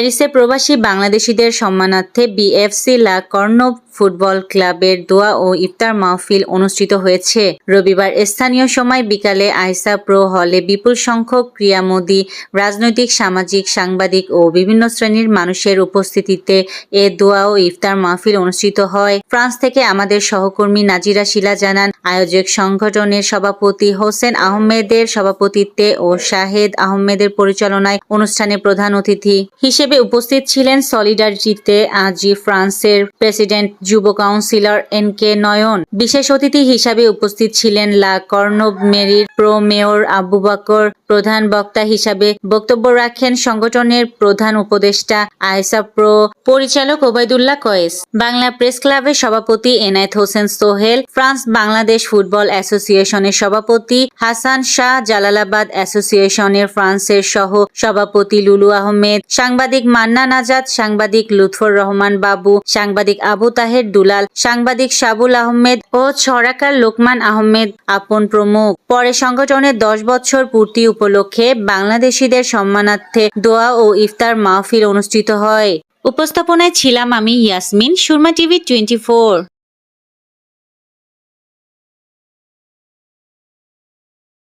প্যারিসে প্রবাসী বাংলাদেশিদের সম্মানার্থে বিএফসি লা কর্নব ফুটবল ক্লাবের দোয়া ও ইফতার মাহফিল অনুষ্ঠিত হয়েছে। রবিবার স্থানীয় সময় বিকালে আইসা প্রো হলে বিপুল সংখ্যক ক্রিয়ামোদী রাজনৈতিক, সামাজিক, সাংবাদিক ও বিভিন্ন শ্রেণির মানুষের উপস্থিতিতে এ দোয়া ও ইফতার মাহফিল অনুষ্ঠিত হয়। ফ্রান্স থেকে আমাদের সহকর্মী নাজিরা শিলা জানান, আয়োজক সংগঠনের সভাপতি হোসেন আহমেদের সভাপতিত্বে ও শাহেদ আহমেদের পরিচালনায় অনুষ্ঠানে প্রধান অতিথি হিসেবে উপস্থিত ছিলেন সলিডারিটিতে আজি ফ্রান্সের প্রেসিডেন্ট যুব কাউন্সিলর এন কে নয়ন। বিশেষ অতিথি হিসাবে উপস্থিত ছিলেন লা কর্নব মেরির প্রো মেয়র আবু বাকর, প্রধান বক্তা হিসাবে বক্তব্য রাখেন সংগঠনের প্রধান উপদেষ্টা আয়সা প্রো, পরিচালক ওবায়দুল্লাহ কয়েস। বাংলা প্রেস ক্লাবের সভাপতি এনায়েত হোসেন সোহেল, ফ্রান্স বাংলাদেশ ফুটবল অ্যাসোসিয়েশনের সভাপতি হাসান শাহ, জালালাবাদ অ্যাসোসিয়েশনের ফ্রান্সের সহ সভাপতি লুলু আহমেদ, সাংবাদিক মান্নান আজাদ সাংবাদিক লুৎফর রহমান বাবু, সাংবাদিক আবু তাহের দুলাল, সাংবাদিক সাবুল আহমেদ ও ছড়াকার লোকমান আহমেদ আপন প্রমুখ। পরে সংগঠনের দশ বছর পূর্তি উপলক্ষে বাংলাদেশিদের সম্মানার্থে দোয়া ও ইফতার মাহফিল অনুষ্ঠিত হয়। উপস্থাপনায় ছিলাম আমি ইয়াসমিন, সুরমা টিভি টোয়েন্টি